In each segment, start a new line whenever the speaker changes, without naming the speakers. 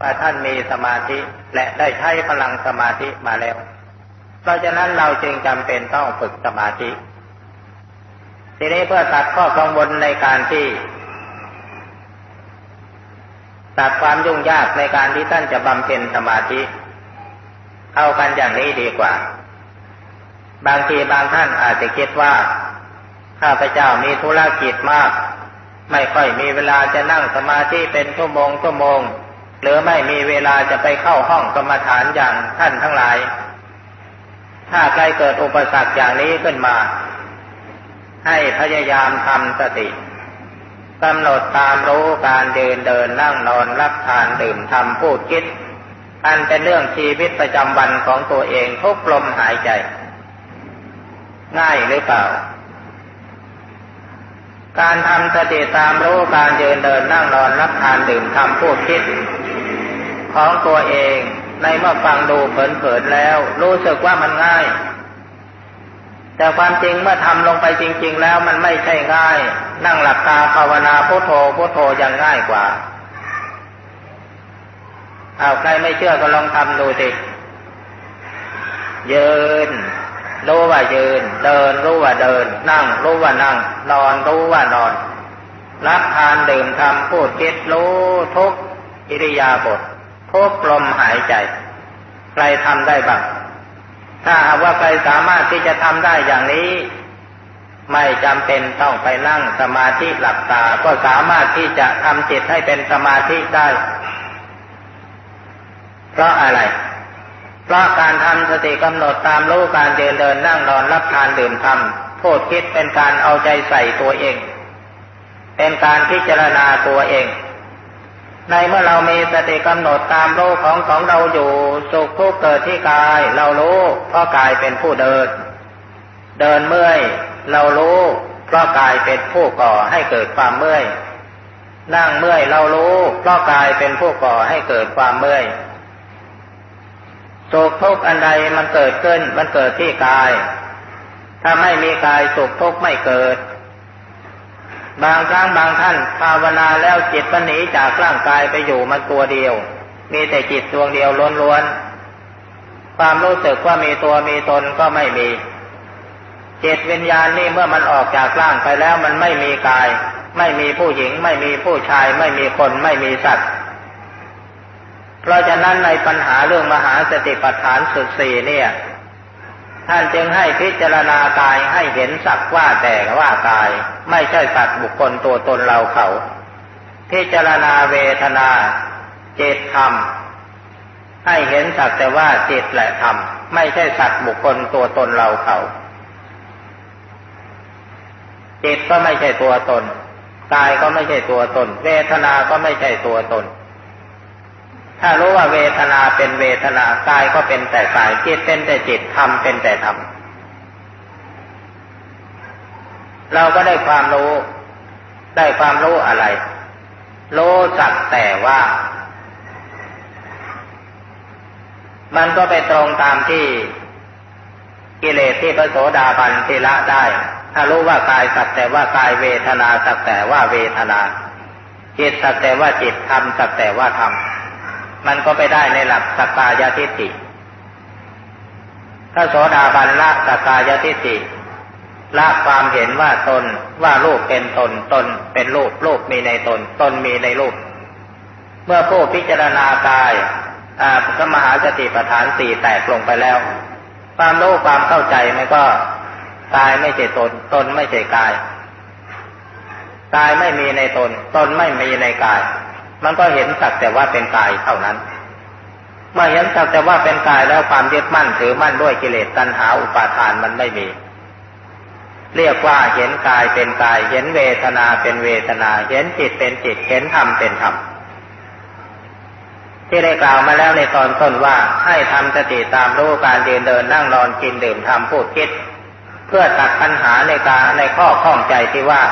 ว่าท่านมีสมาธิและได้ใช้พลังสมาธิมาแล้ว เพราะฉะนั้นเราจึงจำเป็นต้องฝึกสมาธิ ทีนี้เพื่อตัดข้อกังวลในการที่ตัดความยุ่งยากในการที่ท่านจะบำเพ็ญสมาธิ เอากันอย่างนี้ดีกว่า บางทีบางท่านอาจจะคิดว่า ข้าพเจ้ามีธุรกิจมาก ไม่ค่อยมีเวลาจะนั่งสมาธิเป็นชั่วโมงชั่วโมง หรือไม่มีเวลาจะไปเข้าห้องกรรมฐานอย่างท่านทั้งหลาย ถ้าใครเกิดอุปสรรคอย่างนี้ขึ้นมา ให้พยายามทำสติกำหนดตามรู้การเดินเดินนั่งนอนรับทานดื่มทำพูดคิด อันเป็นเรื่องชีวิตประจำวันของตัวเองทุกลมหายใจ ง่ายหรือเปล่า การทำสติตามรู้การเดินเดินนั่งนอนรับทานดื่มทำพูดคิด ของตัวเองในเมื่อฟังดูเผินๆแล้ว รู้สึกว่ามันง่าย แต่ความจริงเมื่อทำลงไปจริง ๆ แล้วมันไม่ใช่ง่าย นั่งหลับตาภาวนาพุโทโธพุโทโธยังง่ายกว่าเอาใครไม่เชื่อก็ลองทำดูสิยืน รู้ว่ายืน เดินรู้ว่าเดิน นั่งรู้ว่านั่ง นอนรู้ว่านอน รับทานดื่มทำพูดคิดรู้ทุกอิริยาบถทุกลมหายใจ ใครทำได้บ้าง ถ้าหากว่าใครสามารถที่จะทำได้อย่างนี้ ไม่จำเป็นต้องไปนั่งสมาธิหลับตา ก็สามารถที่จะทำจิตให้เป็นสมาธิได้ เพราะอะไร เพราะการทำสติกำหนดตามรู้การเดินเดินนั่งนอนรับทานดื่มทำพูดคิดเป็นการเอาใจใส่ตัวเอง เป็นการพิจารณาตัวเอง ในเมื่อเรามีสติกำหนดตามรู้ของของเราอยู่สุขทุกข์เกิดที่กาย เรารู้เพราะกายเป็นผู้เดิน เดินเมื่อย เรารู้เพราะกายเป็นผู้ก่อให้เกิดความเมื่อยนั่งเมื่อยเรารู้เพราะกายเป็นผู้ก่อให้เกิดความเมื่อย สุขทุกข์อันใดมันเกิดขึ้น มันเกิดที่กาย ถ้าไม่มีกายสุขทุกข์ไม่เกิด บางครั้งบางท่านภาวนาแล้วจิตมันหนีจากร่างกายไปอยู่มันตัวเดียว มีแต่จิตดวงเดียวล้วนๆความรู้สึกว่ามีตัวมีตนก็ไม่มีจิตวิญญาณนี่เมื่อมันออกจากร่างไปแล้วมันไม่มีกาย ไม่มีผู้หญิง ไม่มีผู้ชาย ไม่มีคน ไม่มีสัตว์ เพราะฉะนั้นในปัญหาเรื่องมหาสติปัฏฐานสุดสี่เนี่ย ท่านจึงให้พิจารณากายให้เห็นสักว่าแต่ว่ากาย ไม่ใช่สัตว์บุคคลตัวตนเราเขา พิจารณาเวทนา เจตธรรม ให้เห็นสักแต่ว่าจิตและธรรม ไม่ใช่สัตว์บุคคลตัวตนเราเขาจิตก็ไม่ใช่ตัวตนกายก็ไม่ใช่ตัวตน เวทนาก็ไม่ใช่ตัวตน ถ้ารู้ว่าเวทนาเป็นเวทนากายก็เป็นแต่กายจิตเป็นแต่จิตธรรมเป็นแต่ธรรมเราก็ได้ความรู้ ได้ความรู้อะไร รู้สักแต่ว่า มันก็ไปตรงตามที่กิเลสที่พระโสดาบันที่ละได้ ถ้ารู้ว่ากายสักแต่ว่ากายเวทนาสักแต่ว่าเวทนา จิตสักแต่ว่าจิตธรรมสักแต่ว่าธรรม มันก็ไปได้ในหลักสกายทิฏฐิถ้าโสดาบันละสกายทิฏฐิละความเห็นว่าตนว่ารูปเป็นตนตนเป็นรูปรูปมีในตน ตนมีในรูปเมื่อผู้พิจารณากายอ่าพระมหาสติปัฏฐานสี่แตกลงไปแล้ว ความรู้ความเข้าใจมันก็กายไม่ใช่ตน ตนไม่ใช่กายกายไม่มีในตน ตนไม่มีในกาย มันก็เห็นสักแต่ว่าเป็นกายเท่านั้น เมื่อเห็นสักแต่ว่าเป็นกายแล้วความยึดมั่นถือมั่นด้วยกิเลสตัณหาอุปาทานมันไม่มี เรียกว่าเห็นกายเป็นกาย เห็นเวทนาเป็นเวทนา เห็นจิตเป็นจิต เห็นธรรมเป็นธรรมที่ได้กล่าวมาแล้วในตอนต้นว่าให้ทำสติตามรู้การเดินเดินนั่งนอนกินดื่มทำพูดคิด เพื่อตัดปัญหาในการในข้อข้องใจที่ว่า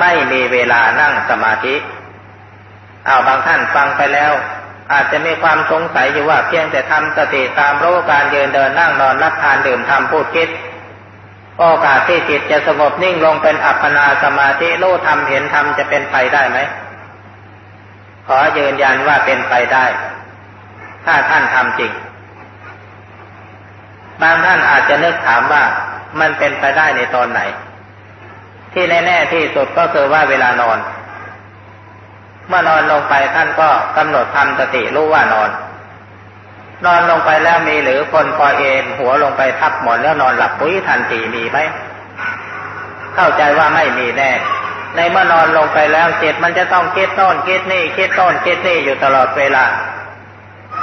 ไม่มีเวลานั่งสมาธิ อาบางท่านฟังไปแล้ว อาจจะมีความสงสัยอยู่ว่าเพียงแต่ทำสติตามรู้การเดินเดินนั่งนอนรับทานดื่มทำพูดคิดโอกาสที่จิตจะสงบนิ่งลงเป็นอัปปนาสมาธิรู้ทำเห็นทำจะเป็นไปได้ไหมขอยืนยันว่าเป็นไปได้ ถ้าท่านทำจริง บางท่านอาจจะนึกถามว่ามันเป็นไปได้ในตอนไหน ที่แน่ ๆ ที่สุดก็คือว่าเวลานอน เมื่อนอนลงไปท่านก็กำหนดทำสติรู้ว่านอน นอนลงไปแล้วมีหรือคนคอยเอนหัวลงไปทับหมอนแล้วนอนหลับปุ้ยทันทีมีไหมเข้าใจว่าไม่มีแน่ ในเมื่อนอนลงไปแล้วจิตมันจะต้องคิดโน่นคิดนี่คิดโน่นคิดนี่อยู่ตลอดเวลา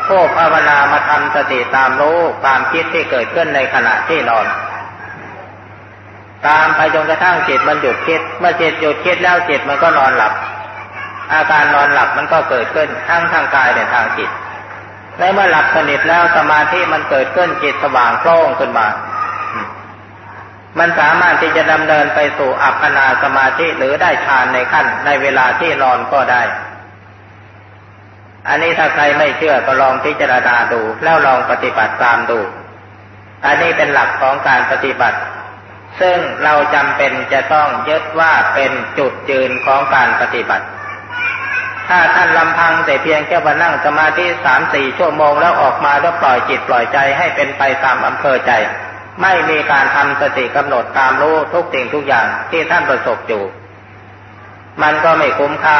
ผู้ภาวนามาทำสติตามรู้ความคิดที่เกิดขึ้นในขณะที่นอน ตามไปจนกระทั่งจิตมันหยุดคิด เมื่อจิตหยุดคิดแล้วจิตมันก็นอนหลับ อาการนอนหลับมันก็เกิดขึ้นทั้งทางกายและทางจิตในเมื่อหลับสนิทแล้วสมาธิมันเกิดขึ้นจิตสว่างโปร่งขึ้นมา มันสามารถที่จะดำเนินไปสู่อัปปนาสมาธิหรือได้ฌานในขั้นในเวลาที่นอนก็ได้ อันนี้ถ้าใครไม่เชื่อก็ลองพิจารณาดูแล้วลองปฏิบัติตามดู อันนี้เป็นหลักของการปฏิบัติ ซึ่งเราจำเป็นจะต้องยึดว่าเป็นจุดยืนของการปฏิบัติ ถ้าท่านลำพังแต่เพียงแค่มานั่งสมาธิสามสี่ชั่วโมงแล้วออกมาแล้วปล่อยจิตปล่อยใจให้เป็นไปตามอำเภอใจ ไม่มีการทำสติกำหนดตามรู้ทุกสิ่งทุกอย่างที่ท่านประสบอยู่ มันก็ไม่คุ้มค่า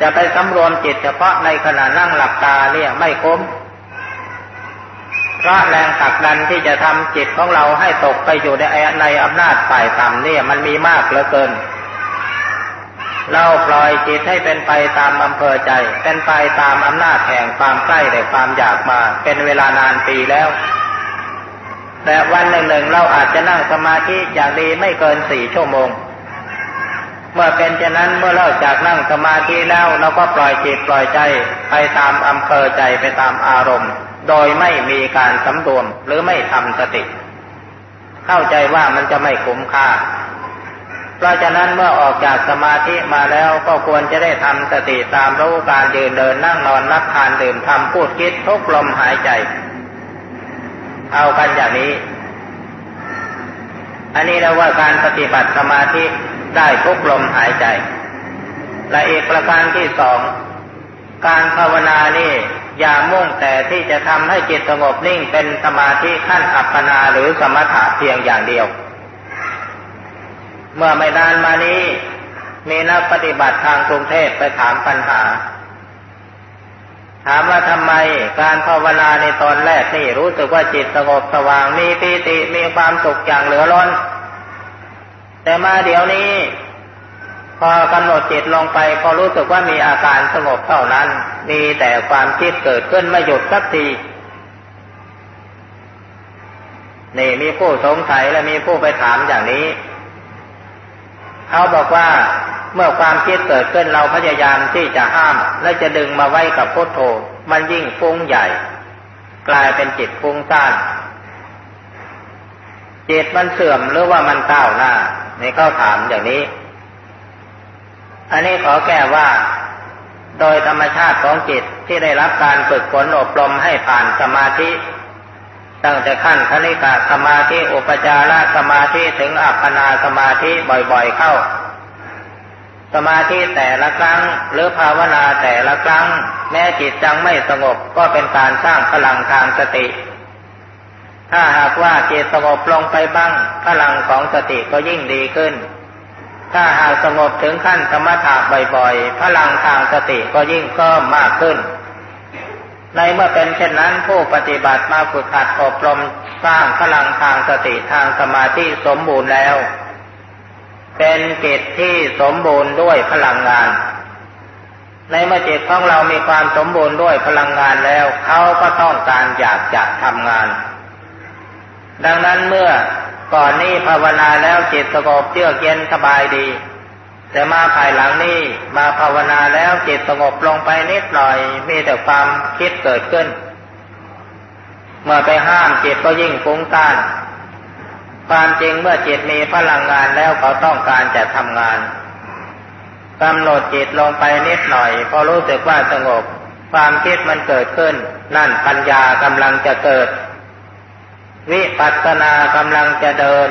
จะไปสำรวมจิตเฉพาะในขณะนั่งหลับตาเนี่ยไม่คุ้มเพราะแรงขักดันที่จะทำจิตของเราให้ตกไปอยู่ในในอำนาจฝ่ายต่ำเนี่ยมันมีมากเหลือเกิน เราปล่อยจิตให้เป็นไปตามอำเภอใจ เป็นไปตามอำนาจแห่งความใกล้และความอยากมา เป็นเวลานานปีแล้ว แต่วันหนึ่งหนึ่งเราอาจจะนั่งสมาธิอย่างดีไม่เกินสี่ชั่วโมง เมื่อเป็นเช่นนั้นเมื่อเลิกจากนั่งสมาธิแล้วเราก็ปล่อยจิตปล่อยใจไปตามอำเภอใจไปตามอารมณ์ โดยไม่มีการสำรวมหรือไม่ทำสติ เข้าใจว่ามันจะไม่คุ้มค่า เพราะฉะนั้นเมื่อออกจากสมาธิมาแล้วก็ควรจะได้ทำสติตามรู้การยืนเดินนั่งนอนรับทานดื่มทำพูดคิดทุกลมหายใจ เอากันอย่างนี้ อันนี้เรียกว่าการปฏิบัติสมาธิได้ทุกลมหายใจ และอีกประการที่สองการภาวนานี่อย่ามุ่งแต่ที่จะทำให้จิตสงบนิ่งเป็นสมาธิขั้นอัปปนาหรือสมถะเพียงอย่างเดียว เมื่อไม่นานมานี้ มีนักปฏิบัติทางกรุงเทพไปถามปัญหา ถามว่าทำไมการภาวนาในตอนแรกนี่รู้สึกว่าจิตสงบสว่างมีปีติมีความสุขอย่างเหลือล้น แต่มาเดี๋ยวนี้ พอกำหนดจิตลงไปพอรู้สึกว่ามีอาการสงบเท่านั้น มีแต่ความคิดเกิดขึ้นไม่หยุดสักทีนี่มีผู้สงสัยและมีผู้ไปถามอย่างนี้ เขาบอกว่าเมื่อความคิดเกิดขึ้นเราพยายามที่จะห้าม และจะดึงมาไว้กับพุทโธ มันยิ่งฟุ้งใหญ่ กลายเป็นจิตฟุ้งซ่านจิตมันเสื่อมหรือว่ามันก้าวหน้าในเขาถามอย่างนี้ อันนี้ขอแก้ว่า โดยธรรมชาติของจิตที่ได้รับการฝึกฝนอบรมให้ผ่านสมาธิ ตั้งแต่ขั้นคณิกาสมาธิอุปจารสมาธิถึงอัปปนาสมาธิบ่อยๆเข้า สมาธิแต่ละครั้งหรือภาวนาแต่ละครั้ง แม้จิตจังไม่สงบก็เป็นการสร้างพลังทางสติ ถ้าหากว่าจิตสงบลงไปบ้างพลังของสติก็ยิ่งดีขึ้น ถ้าหากสงบถึงขั้นสมถะบ่อยๆ พลังทางสติก็ยิ่งเพิ่มมากขึ้น ในเมื่อเป็นเช่นนั้นผู้ปฏิบัติมาฝึกหัดอบรมสร้างพลังทางสติทางสมาธิสมบูรณ์แล้ว เป็นจิตที่สมบูรณ์ด้วยพลังงาน ในเมื่อจิตของเรามีความสมบูรณ์ด้วยพลังงานแล้ว เขาก็ต้องการอยากจะทำงาน ดังนั้นเมื่อก่อนนี้ภาวนาแล้วจิตสงบเยือกเย็นสบายดี แต่มาภายหลังนี้มาภาวนาแล้วจิตสงบลงไปนิดหน่อย มีแต่ความคิดเกิดขึ้น เมื่อไปห้ามจิตก็ยิ่งฟุ้งซ่านความจริงเมื่อจิตมีพลังงานแล้วเขาต้องการจะทำงานกำหนดจิตลงไปนิดหน่อย พอรู้สึกว่าสงบ ความคิดมันเกิดขึ้น นั่นปัญญากำลังจะเกิด วิปัสสนากำลังจะเดิน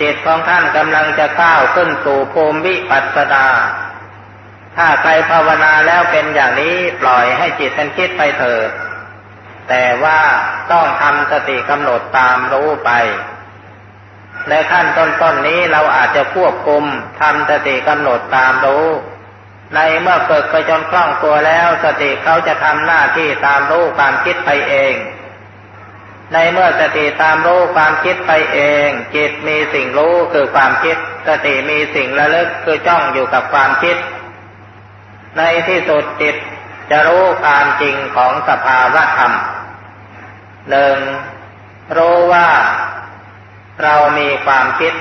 จิตของท่านกำลังจะก้าวขึ้นสู่ภูมิวิปัสสนา ถ้าใครภาวนาแล้วเป็นอย่างนี้ปล่อยให้จิตเป็นคิดไปเถิด แต่ว่าต้องทำสติกำหนดตามรู้ไปในขั้นต้นๆนนี้เราอาจจะควบคุมทำสติกำหนดตามรู้ ในเมื่อฝึกไปจนคล่องตัวแล้ว สติเขาจะทำหน้าที่ตามรู้ความคิดไปเอง ในเมื่อสติตามรู้ความคิดไปเอง จิตมีสิ่งรู้คือความคิด สติมีสิ่งระลึกคือจ้องอยู่กับความคิด ในที่สุดจิตจะรู้ความจริงของสภาวะธรรมหนึ่งรู้ว่าเรามีความคิด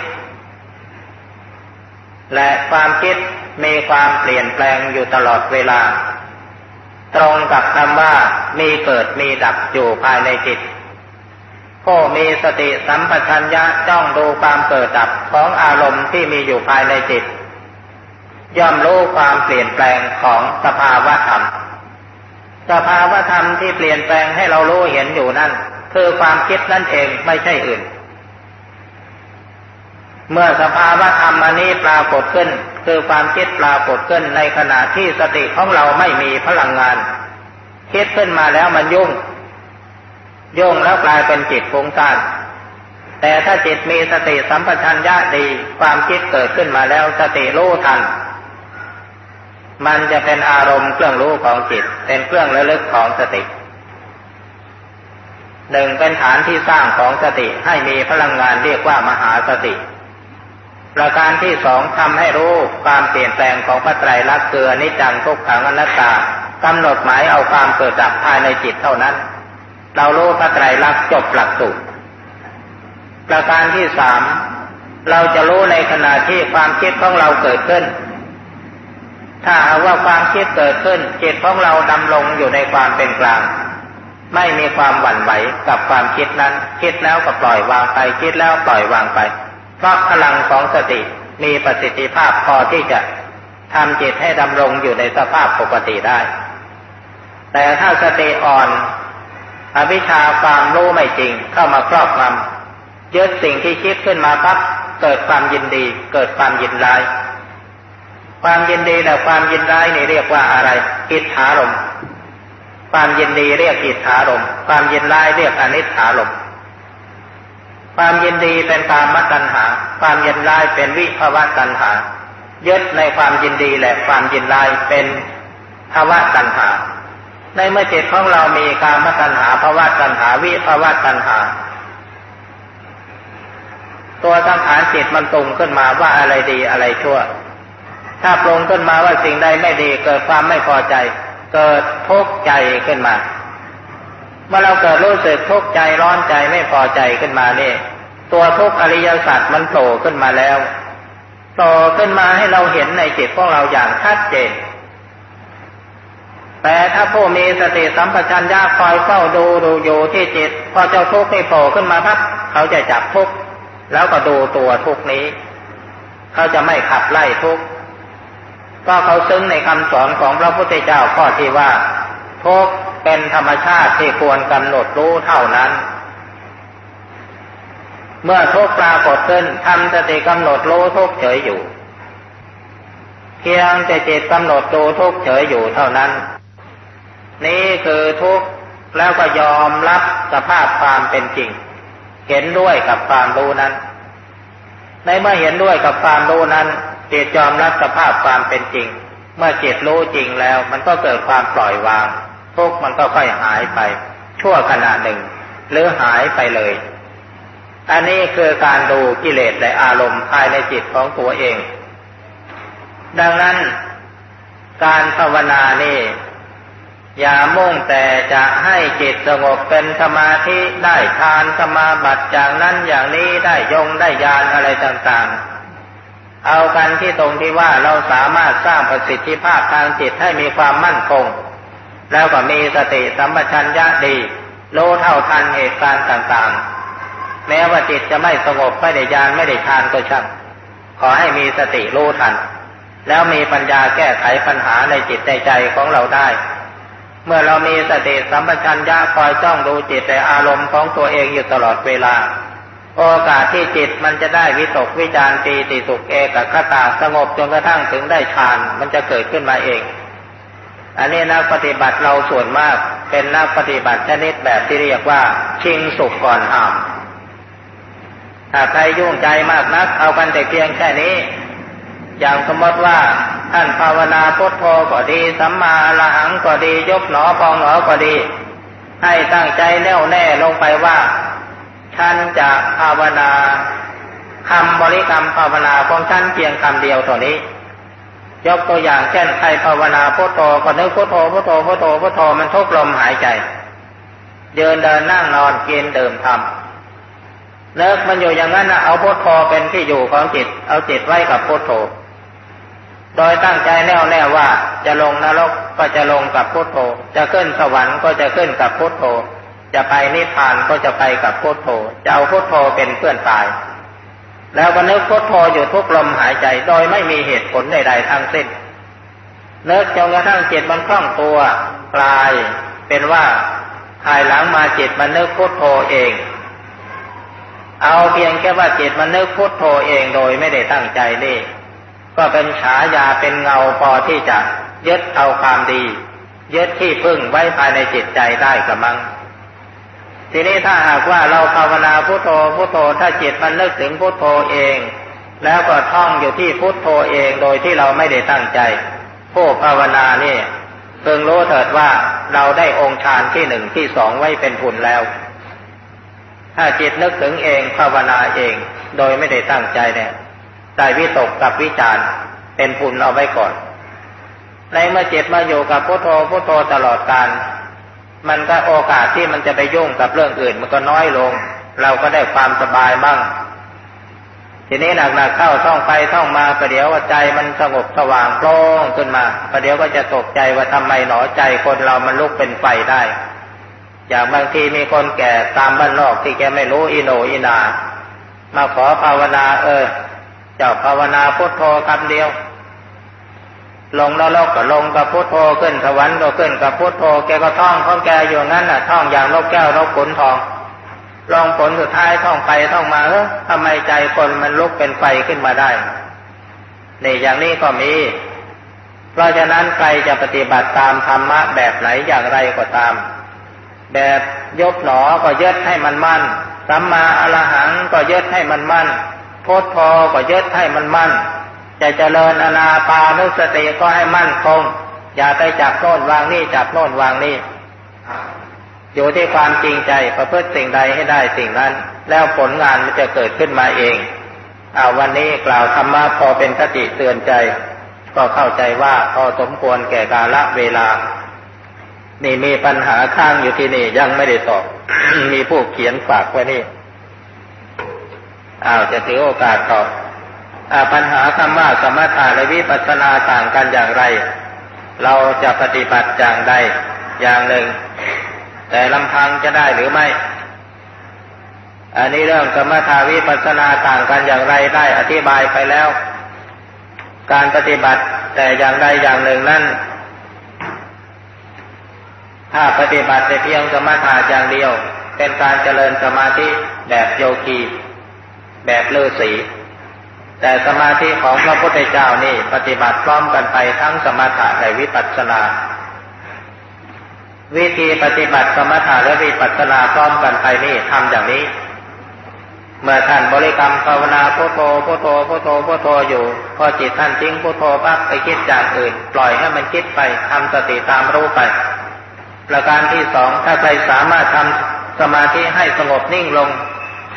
และความคิดมีความเปลี่ยนแปลงอยู่ตลอดเวลา ตรงกับคำว่ามีเกิดมีดับอยู่ภายในจิต ผู้มีสติสัมปชัญญะจ้องดูความเกิดดับของอารมณ์ที่มีอยู่ภายในจิต ย่อมรู้ความเปลี่ยนแปลงของสภาวะธรรม สภาวะธรรมที่เปลี่ยนแปลงให้เรารู้เห็นอยู่นั่น คือความคิดนั่นเองไม่ใช่อื่น เมื่อสภาวะธรรมอันนี้ปรากฏขึ้น คือความคิดปรากฏขึ้นในขณะที่สติของเราไม่มีพลังงาน คิดขึ้นมาแล้วมันยุ่ง ยุ่งแล้วกลายเป็นจิตฟุ้งซ่านแต่ถ้าจิตมีสติสัมปชัญญะดีความคิดเกิดขึ้นมาแล้วสติรู้ทัน มันจะเป็นอารมณ์เครื่องรู้ของจิต เป็นเครื่องระลึกของสติหนึ่งเป็นฐานที่สร้างของสติให้มีพลังงานเรียกว่ามหาสติ ประการที่สองทำให้รู้ความเปลี่ยนแปลงของพระไตรลักษณ์เกือนิจังทุกขังอนัตตากำหนดหมายเอาความเกิดดับภายในจิตเท่านั้น เรารู้พระไตรลักษณ์จบหลักสูตรประการที่สามเราจะรู้ในขณะที่ความคิดของเราเกิดขึ้น ถ้าว่าความคิดเกิดขึ้นจิตของเราดำลงอยู่ในความเป็นกลาง ไม่มีความหวั่นไหวกับความคิดนั้น คิดแล้วก็ปล่อยวางไปคิดแล้วปล่อยวางไป เพราะพลังของสติมีประสิทธิภาพพอที่จะทำจิตให้ดำรงอยู่ในสภาพปกติได้ แต่ถ้าสติอ่อน อวิชชาความรู้ไม่จริง เข้ามาครอบงำยึดสิ่งที่คิดขึ้นมาปั๊บเกิดความยินดี เกิดความยินร้าย ความยินดีและความยินร้ายนี่เรียกว่าอะไรอิทธารมความยินดีเรียกอิทธารมความยินร้ายเรียกอนิจฐารมความยินดีเป็นการมตัญหา ความยินร้ายเป็นวิภวะตัญหายึดในความยินดีและความยินร้ายเป็นภาวะตัญหา ในเมื่อจิตของเรามีการมตัญหาภาวะตัญหาวิภาวะตัญหา ตัวสังขารจิตมันตรงขึ้นมาว่าอะไรดีอะไรชั่ว ถ้าปรุงขึ้นมาว่าสิ่งใดไม่ดี เกิดความไม่พอใจ เกิดทุกข์ใจขึ้นมา เมื่อเราเกิดรู้สึกทุกข์ใจร้อนใจไม่พอใจขึ้นมานี่ตัวทุกข์อริยสัจมันโผล่ขึ้นมาแล้วโผล่ขึ้นมาให้เราเห็นในจิตของเราอย่างชัดเจน แต่ถ้าผู้มีสติสัมปชัญญะคอยเฝ้าดูดูอยู่ที่จิต พอเจ้าทุกข์ให้โผล่ขึ้นมาพับเขาจะจับทุกข์แล้วก็ดูตัวทุกข์นี้ เขาจะไม่ขับไล่ทุกข์ก็เขาซึ้งในคำสอนของพระพุทธเจ้าข้อที่ว่าทุกข์เป็นธรรมชาติที่ควรกำหนดรู้เท่านั้น เมื่อทุกข์ปรากฏขึ้นทำสติกำหนดรู้ทุกข์เฉยอยู่เพียงแต่จิตกำหนดดูทุกข์เฉยอยู่เท่านั้น นี้คือทุกข์แล้วก็ยอมรับสภาพความเป็นจริง เห็นด้วยกับความรู้นั้น ในเมื่อเห็นด้วยกับความรู้นั้นจิตยอมรับสภาพความเป็นจริง เมื่อจิตรู้จริงแล้ว มันก็เกิดความปล่อยวาง ทุกข์มันก็ค่อยหายไป ชั่วขณะหนึ่ง หรือหายไปเลย อันนี้คือการดูกิเลสและอารมณ์ภายในจิตของตัวเอง ดังนั้นการภาวนานี่ อย่ามุ่งแต่จะให้จิตสงบเป็นสมาธิได้ทานสมาบัติจากนั้นอย่างนี้ได้ยงได้ยานอะไรต่างๆ เอากันที่ตรงที่ว่าเราสามารถสร้างประสิทธิภาพทางจิตให้มีความมั่นคง แล้วก็มีสติสัมปชัญญะดีรู้เท่าทันเหตุการณ์ต่างๆ แม้ว่าจิตจะไม่สงบไม่ได้ยานไม่ได้ทานก็ช่างขอให้มีสติรู้ทัน แล้วมีปัญญาแก้ไขปัญหาในจิตในใจของเราได้ เมื่อเรามีสติสัมปชัญญะคอยจ้องดูจิตแต่อารมณ์ของตัวเองอยู่ตลอดเวลา โอกาสที่จิตมันจะได้วิตกวิจารปีติสุขเอกคตาสงบจนกระทั่งถึงได้ฌานมันจะเกิดขึ้นมาเอง อันนี้นักปฏิบัติเราส่วนมากเป็นนักปฏิบัติชนิดแบบที่เรียกว่า ชิงสุขก่อนห้ามถ้าใครยุ่งใจมากนัก เอากันแต่เพียงแค่นี้ อย่างสมมติว่าท่านภาวนาพุทโธก็ดี สัมมาละหังก็ดี ยกหนอพองหนอก็ดี ให้ตั้งใจแน่วแน่ลงไปว่าฉันจะภาวนาคำบริกรรมภาวนาของฉันเพียงคำเดียวเท่านี้ ยกตัวอย่างเช่นใครภาวนาพุทโธก็นึกพุทโธพุทโธพุทโธพุทโธมันทุกลมหายใจ เดินเดินนั่งนอนกินดื่มทำเลิกมันอยู่อย่างนั้นนะเอาพุทโธเป็นที่อยู่ของจิต เอาจิตไว้กับพุทโธ โดยตั้งใจแน่วแน่ว่าจะลงนรกก็จะลงกับพุทโธ จะขึ้นสวรรค์ก็จะขึ้นกับพุทโธ จะไปนิพพานก็จะไปกับพุทโธ จะเอาพุทโธเป็นเพื่อนตาย แล้วก็นึกพุทโธอยู่ทุกลมหายใจโดยไม่มีเหตุผลใดๆทั้งสิ้นนึกจนกระทั่งจิตมันคล่องตัวกลาย เป็นว่าภายหลังมาจิตมันนึกพุทโธเอง เอาเพียงแค่ว่าจิตมันนึกพุทโธเองโดยไม่ได้ตั้งใจนี่ ก็เป็นฉายาเป็นเงาพอที่จะยึดเอาความดี ยึดที่พึ่งไว้ภายในจิตใจได้กระมัง ทีนี้ถ้าหากว่าเราภาวนาพุโทโธพุโทโธถ้าจิตมันนึกถึงพุโทโธเอง แล้วก็ท่องอยู่ที่พุโทโธเองโดยที่เราไม่ได้ตั้งใจผู้ภาวนานี่เพิ่งรู้เถิดว่าเราได้องค์ฌานที่หนึ่งที่สองไว้เป็นผุนแล้ว ถ้าจิตนึกถึงเองภาวนาเอง โดยไม่ได้ตั้งใจเนี่ย ได้วิตกกับวิจารเป็นพุนเอาไว้ก่อน ในเมื่อจิตมาอยู่กับพุทโธพุทโธตลอดการ มันก็โอกาสที่มันจะไปยุ่งกับเรื่องอื่น มันก็น้อยลง เราก็ได้ความสบายบ้าง ทีนี้หนักๆเข้าท่องไปท่องมาประเดี๋ยวว่าใจมันสงบสว่างโปร่งขึ้นมาประเดี๋ยวก็จะตกใจว่าทำไมหนอใจคนเรามันลุกเป็นไฟได้ อย่างบางทีมีคนแก่ตามบ้านนอกที่แกไม่รู้อิโนอินามาขอภาวนาเออ เจ้าภาวนาพุทโธคำเดียว ลงนรกก็ลงกับพุทโธขึ้นสวรรค์ก็ขึ้นกับพุทโธแกก็ท่องของแกอยู่นั้นน่ะท่องอย่างนกแก้วนกขนทอง ลองผลสุดท้ายท่องไปท่องมาเออทำไมใจคนมันลุกเป็นไฟขึ้นมาได้นี่อย่างนี้ก็มี เพราะฉะนั้นใครจะปฏิบัติตามธรรมะแบบไหนอย่างไรก็ตาม แบบยกหนอก็ยึดให้มันมั่นสัมมาอรหังก็ยึดให้มันมั่น พุทโธก็ยึดให้มันมั่น จะเจริญอนาปานุสติก็ให้มั่นคง อย่าไปจับโน่นวางนี่จับโน่นวางนี่อยู่ที่ความจริงใจประพฤติสิ่งใดให้ได้สิ่งนั้น แล้วผลงานมันจะเกิดขึ้นมาเองเอาวันนี้กล่าวธรรมะพอเป็นคติเตือนใจ ก็เข้าใจว่าพอสมควรแก่กาละเวลา นี่มีปัญหาข้างอยู่ที่นี่ยังไม่ได้ตอบ มีผู้เขียนฝากไว้นี่ อ้าวจะถือโอกาสตอบปัญหาคำว่าสมถะและวิปัสสนาต่างกันอย่างไร เราจะปฏิบัติอย่างใดอย่างหนึ่ง แต่ลำพังจะได้หรือไม่ อันนี้เรื่องสมถาวิปัสสนาต่างกันอย่างไรได้อธิบายไปแล้ว การปฏิบัติแต่อย่างใดอย่างหนึ่งนั้นถ้าปฏิบัติแต่เพียงสมถะอย่างเดียว เป็นการเจริญสมาธิแบบโยคี แบบฤาษีแต่สมาธิของพระพุทธเจ้านี่ปฏิบัติพร้อมกันไปทั้งสมถะและวิปัสสนา วิธีปฏิบัติสมถะและวิปัสสนาพร้อมกันไปนี่ทำอย่างนี้ เมื่อท่านบริกรรมภาวนาพุทโธพุทโธพุทโธพุทโธอยู่ พอจิตท่านทิ้งพุทโธปั๊บไปคิดจากอื่น ปล่อยให้มันคิดไปทำสติตามรู้ไป ประการที่สองถ้าใครสามารถทำสมาธิให้สงบนิ่งลง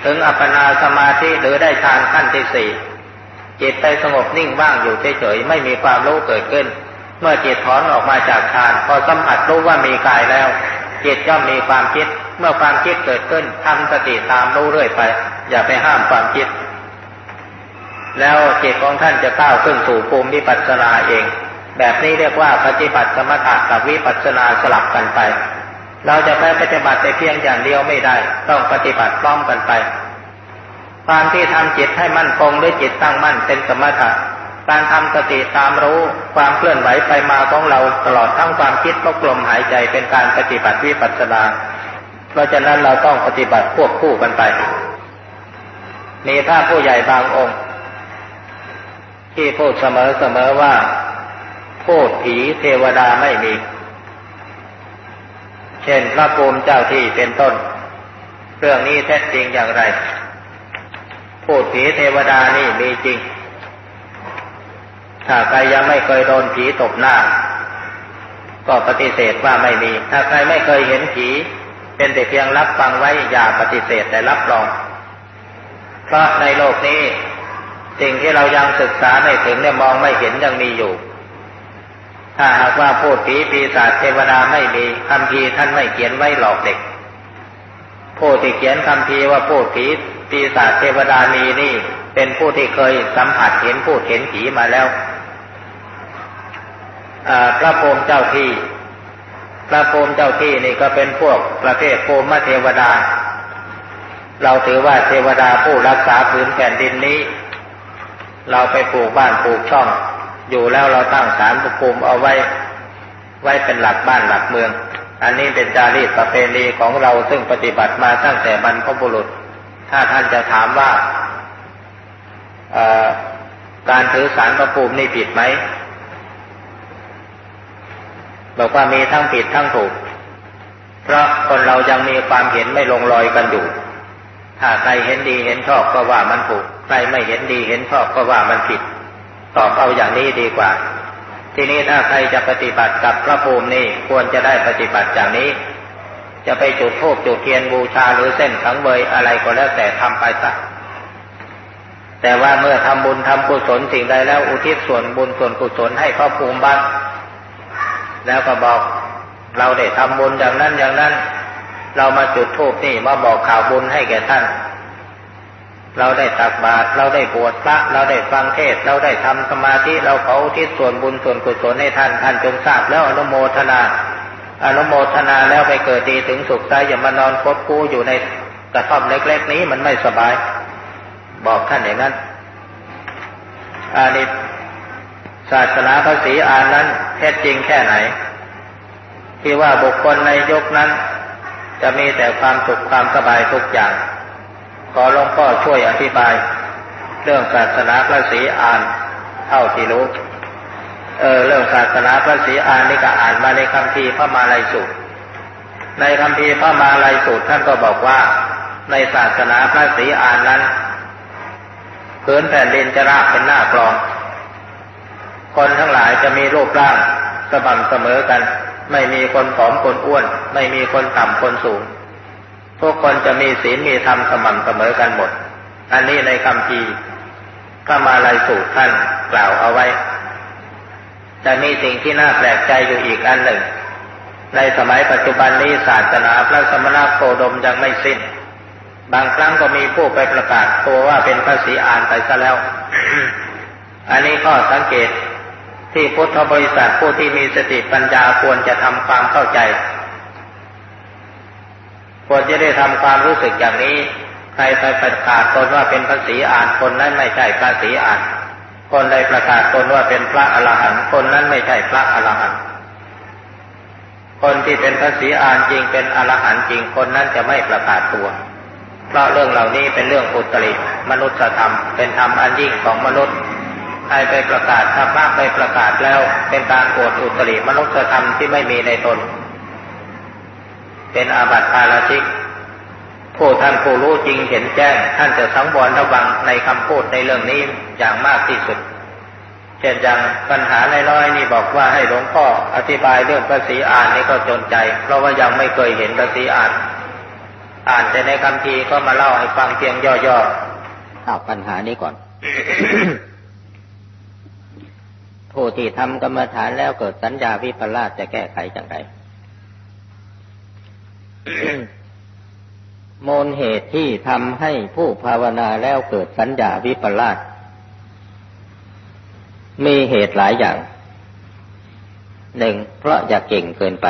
ถึงอัปปนาสมาธิหรือได้ฌานขั้นที่สี่จิตไปสงบนิ่งว่างอยู่เฉยๆไม่มีความรู้เกิดขึ้น เมื่อจิตถอนออกมาจากฌานพอสัมผัสรู้ว่ามีกายแล้ว จิตย่อมมีความคิด เมื่อความคิดเกิดขึ้นทำสติตามรู้เรื่อยไป อย่าไปห้ามความคิด แล้วจิตของท่านจะก้าวขึ้นสู่ภูมิวิปัสสนาเอง แบบนี้เรียกว่าปฏิบัติสมถะกับวิปัสสนาสลับกันไป เราจะไปปฏิบัติแต่เพียงอย่างเดียวไม่ได้ ต้องปฏิบัติพร้อมกันไปการที่ทำจิตให้มั่นคงด้วยจิตตั้งมั่นเป็นสมถะการทำสติตามรู้ความเคลื่อนไหวไปมาของเราตลอดทั้งความคิดก็กลมหายใจเป็นการปฏิบัติวิปัสสนาเพราะฉะนั้นเราต้องปฏิบัติควบคู่กันไปมีพระผู้ใหญ่บางองค์ ที่พูดเสมอเสมอว่าพูดผีเทวดาไม่มี เช่นพระภูมิเจ้าที่เป็นต้น เรื่องนี้แท้จริงอย่างไร พูดผีเทวดานี่มีจริง ถ้าใครยังไม่เคยโดนผีตบหน้า ก็ปฏิเสธว่าไม่มี ถ้าใครไม่เคยเห็นผี เป็นแต่เพียงรับฟังไว้อย่าปฏิเสธแต่รับรอง เพราะในโลกนี้สิ่งที่เรายังศึกษาไม่ถึงเนี่ยมองไม่เห็นยังมีอยู่ ถ้าหากว่าพูดผีปีศาจเทวดาไม่มีคำพีท่านไม่เขียนไว้หลอกเด็กผู้ที่เขียนคำพีว่าพูดผีปีศาจเทวดามีนี่ เป็นผู้ที่เคยสัมผัสเห็นพูดเห็นผีมาแล้วพระภูมิเจ้าที่ พระภูมิเจ้าที่นี่ก็เป็นพวกประเภทภูมิเทวดา เราถือว่าเทวดาผู้รักษาพื้นแผ่นดินนี้ เราไปปลูกบ้านปลูกช่อง อยู่แล้วเราตั้งศาลภูมิเอาไว้ ไว้เป็นหลักบ้านหลักเมือง อันนี้เป็นจารีตประเพณีของเราซึ่งปฏิบัติมาตั้งแต่บรรพบุรุษ ถ้าท่านจะถามว่าการถือสารพระภูมินี่ผิดไหมบอกว่ามีทั้งผิดทั้งถูก เพราะคนเรายังมีความเห็นไม่ลงรอยกันอยู่ ถ้าใครเห็นดีเห็นชอบก็ว่ามันถูก ใครไม่เห็นดีเห็นชอบก็ว่ามันผิด ตอบเอาอย่างนี้ดีกว่า ทีนี้ถ้าใครจะปฏิบัติกับพระภูมินี่ควรจะได้ปฏิบัติอย่างนี้ จะไปจุดธูปจุดเทียนบูชาหรือเส้นสังเวยอะไรก็แล้วแต่ทำไปซะแต่ว่าเมื่อทำบุญทำกุศลสิ่งใดแล้วอุทิศส่วนบุญส่วนกุศลให้พระภูมิบ้างแล้วก็บอกเราได้ทำบุญอย่างนั้นอย่างนั้น เรามาจุดธูปนี่มาบอกข่าวบุญให้แก่ท่าน เราได้ตักบาตรเราได้บวชพระเราได้ฟังเทศ เราได้ทำสมาธิเราเขาทิศส่วนบุญส่วนกุศลให้ท่านท่านจงทราบแล้วอนุโมทนา อนุโมทนาแล้วไปเกิดดีถึงสุขใจอย่ามานอนคดกู้อยู่ในกระท่อมเล็กๆนี้มันไม่สบาย บอกท่านอย่างนั้นอันนี้ศาสนาภาษีอานนั้นแท้จริงแค่ไหน ที่ว่าบุคคลในยุคนั้น จะมีแต่ความสุขความสบายทุกอย่าง ขอหลวงพ่อช่วยอธิบาย เรื่องศาสนาพระศรีอานเท่าที่รู้ เออเรื่องศาสนาพระศรีอานนี่ก็อ่านมาในคำพีพระมาลัยสูตร ในคำพีพระมาลัยสูตรท่านก็บอกว่า ในศาสนาพระศรีอานนั้นพื้นแผ่นดินจะราบเป็นหน้ากลอง คนทั้งหลายจะมีรูปร่างสม่ำเสมอกัน ไม่มีคนผอมคนอ้วน ไม่มีคนต่ำคนสูง ทุกคนจะมีศีลมีธรรมสม่ำเสมอกันหมด อันนี้ในคำพีพระมาลัยสูตรท่านกล่าวเอาไว้ แต่มีสิ่งที่น่าแปลกใจอยู่อีกอันหนึ่ง ในสมัยปัจจุบันนี้ศาสนาพระสมณโคดมยังไม่สิ้น บางครั้งก็มีผู้ไปประกาศตัวว่าเป็นพระศรีอานไปซะแล้ว อันนี้ก็สังเกตที่พุทธบริษัทผู้ที่มีสติปัญญาควรจะทำความเข้าใจ ควรจะได้ทำความรู้สึกอย่างนี้ ใครไปประกาศตนว่าเป็นพระศรีอานคนนั้นไม่ใช่พระศรีอาน คนใดประกาศตนว่าเป็นพระอรหันต์คนนั้นไม่ใช่พระอรหันต์คนที่เป็นพระศรีอานจริงเป็นอรหันต์จริงคนนั้นจะไม่ประกาศตัว เพราะเรื่องเหล่านี้เป็นเรื่องอุตริมนุษยธรรมเป็นธรรมอันยิ่งของมนุษย์ใครไปประกาศธรรมะไปประกาศแล้วเป็นการโกรธอุตริมนุษยธรรมที่ไม่มีในตน เป็นอาบัติอาราชิก ผู้ท่านผู้รู้จริงเห็นแจ้ง ท่านจะสังวรระวังในคำพูดในเรื่องนี้อย่างมากที่สุด เช่นอย่างปัญหาน้อยๆนี่บอกว่าให้หลวงพ่ออธิบายเรื่องภาษีอ่านนี่ก็จนใจ เพราะว่ายังไม่เคยเห็นภาษีอ่าน อ่านแต่ในคำทีก็มาเล่าให้ฟังเพียงย่อๆเอาปัญหานี้ก่อนผู้ที่ทำกรรมฐานแล้วเกิดสัญญาวิปลาสจะแก้ไขอย่างไร มูลเหตุที่ทำให้ผู้ภาวนาแล้วเกิดสัญญาวิปลาสมีเหตุหลายอย่าง หนึ่งเพราะอยากเก่งเกินไป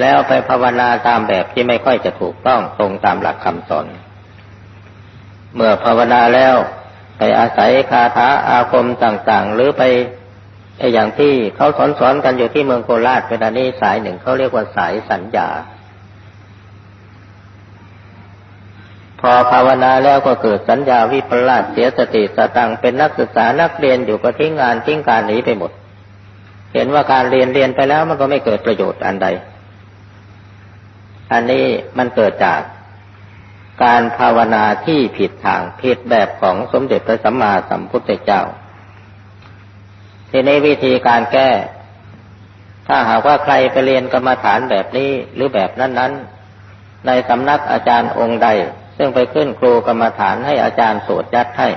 แล้วไปภาวนาตามแบบที่ไม่ค่อยจะถูกต้องตรงตามหลักคำสอน เมื่อภาวนาแล้วไปอาศัยคาถาอาคมต่างๆ หรือไป ไอ้อย่างที่เขาสอนสอนกันอยู่ที่เมืองโคราชเวลานี้สายหนึ่งเขาเรียกว่าสายสัญญาพพอภาวนาแล้วก็เกิดสัญญาวิปลาสเสียสติสตังเป็นนักศึกษานักเรียนอยู่ก็ทิ้งงานทิ้งการหนีไปหมด เห็นว่าการเรียนเรียนไปแล้วมันก็ไม่เกิดประโยชน์อันใด อันนี้มันเกิดจากการภาวนาที่ผิดทางผิดแบบของสมเด็จพระสัมมาสัมพุทธเจ้า ทีนี้วิธีการแก้ ถ้าหากว่าใครไปเรียนกรรมฐานแบบนี้หรือแบบนั้น ๆ ในสำนักอาจารย์องค์ใด ซึ่งไปขึ้นครูกรรมฐานให้อาจารย์สวดยัดให้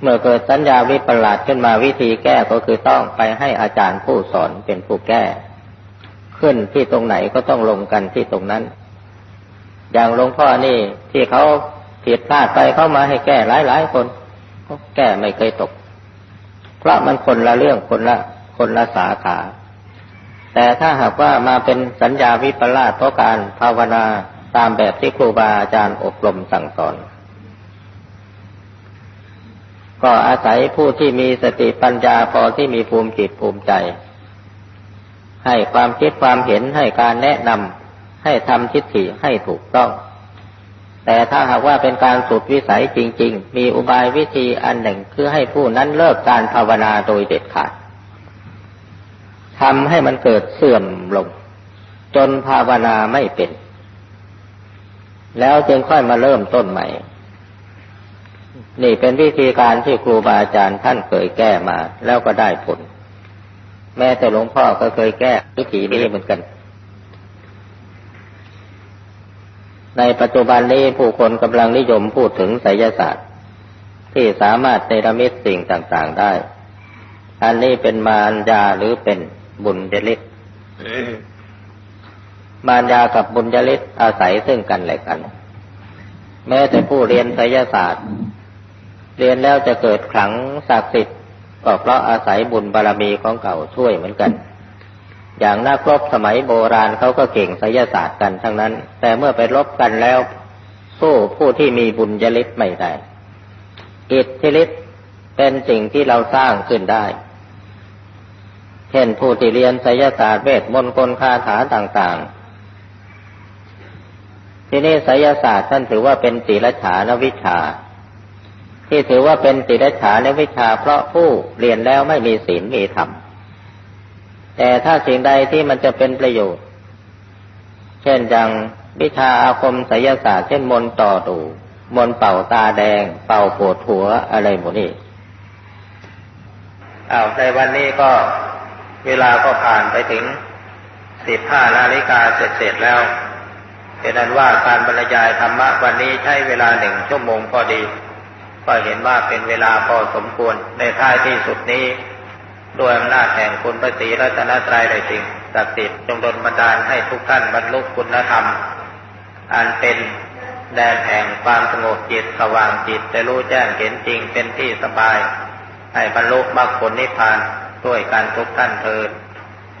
เมื่อเกิดสัญญาวิปลาสขึ้นมาวิธีแก้ก็คือต้องไปให้อาจารย์ผู้สอนเป็นผู้แก้ ขึ้นที่ตรงไหนก็ต้องลงกันที่ตรงนั้น อย่างหลวงพ่อนี่ที่เขาผิดพลาดไปเข้ามาให้แก้หลายหลายคน ก็แก้ไม่เคยตก เพราะมันคนละเรื่องคนละคนละสาขา แต่ถ้าหากว่ามาเป็นสัญญาวิปลาสเพราะการภาวนาตามแบบที่ครูบาอาจารย์อบรมสั่งสอน ก็อาศัยผู้ที่มีสติปัญญาพอที่มีภูมิจิตภูมิใจ ให้ความคิดความเห็นให้การแนะนำให้ทำทิฏฐิให้ถูกต้อง แต่ถ้าหากว่าเป็นการสุดวิสัยจริง ๆ มีอุบายวิธีอันหนึ่งคือให้ผู้นั้นเลิกการภาวนาโดยเด็ดขาดทำให้มันเกิดเสื่อมลง จนภาวนาไม่เป็น แล้วจึงค่อยมาเริ่มต้นใหม่ นี่เป็นวิธีการที่ครูบาอาจารย์ท่านเคยแก้มา แล้วก็ได้ผล แม้แต่หลวงพ่อก็เคยแก้วิธีนี้เหมือนกัน ในปัจจุบันนี้ผู้คนกำลังนิยมพูดถึงไสยศาสตร์ ที่สามารถเนรมิตสิ่งต่างๆได้ อันนี้เป็นมารยาหรือเป็นบุญยลิศมารยากับบุญยลิศอาศัยซึ่งกันและกัน แม้แต่ผู้เรียนไสยศาสตร์ เรียนแล้วจะเกิดขลังศักดิ์สิทธิ์ก็เพราะอาศัยบุญบารรมีของเก่าช่วยเหมือนกัน อย่างนักรบสมัยโบราณเขาก็เก่งไสยศาสตร์กันทั้งนั้น แต่เมื่อไปรบกันแล้ว สู้ผู้ที่มีบุญยฤทธิ์ไม่ได้อิทธิฤทธิ์เป็นสิ่งที่เราสร้างขึ้นได้ เช่นผู้ที่เรียนไสยศาสตร์เวทมนต์กลคาถาต่าง ๆ ที่นี่ไสยศาสตร์ท่านถือว่าเป็นศีลฉานวิชา ที่ถือว่าเป็นศีลฉานวิชา เพราะผู้เรียนแล้วไม่มีศีลมีธรรม แต่ถ้าสิ่งใดที่มันจะเป็นประโยชน์ เช่นอย่างวิชาอาคมไสยศาสตร์เช่นมนต่อตูมนเป่าตาแดง เป่าปวดหัวอะไรหมดนี่อ้าวในวันนี้ก็เวลาก็ผ่านไปถึงสิบห้านาฬิกาเสร็จแล้วเป็นนั้นว่าการบรรยายธรรมะวันนี้ใช้เวลาหนึ่งชั่วโมงพอดี ก็เห็นว่าเป็นเวลาพอสมควรในท้ายที่สุดนี้ ด้วยอำนาจแห่งคุณพระศรีรัตนตรัยได้จริงศักดิ์สิทธิ์จงดลบันดาลให้ทุกท่านบรรลุคุณธรรม อันเป็นแดนแห่งความสงบจิตสว่างจิตจะรู้แจ้งเห็นจริงเป็นที่สบาย ให้บรรลุมรรคผลนิพพานด้วยกันทุกท่านเถิด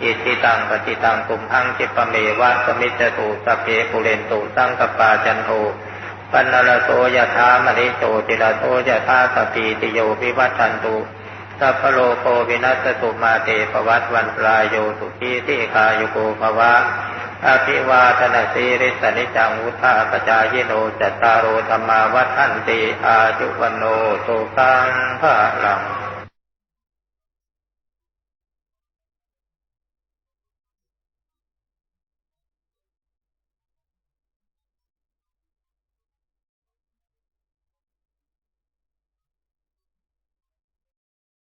อิทิตังปฏิตังตุมหังจิปเมวะสมิจตุสัพเพปุเรนตุสังกปาจันโทปันนรโสยธามริโตติระโสยธาสปีติโยวิวัชันตุ สัพพโลโควินัสตุมาเตปวัตวันปลายโยสุขีที่คายุโกภวะอภิวาทนาสีริสนิจังวุธาปจายโนจัตตารโอธรรมาวัฏันติอาจุวันโนโตังภะลัง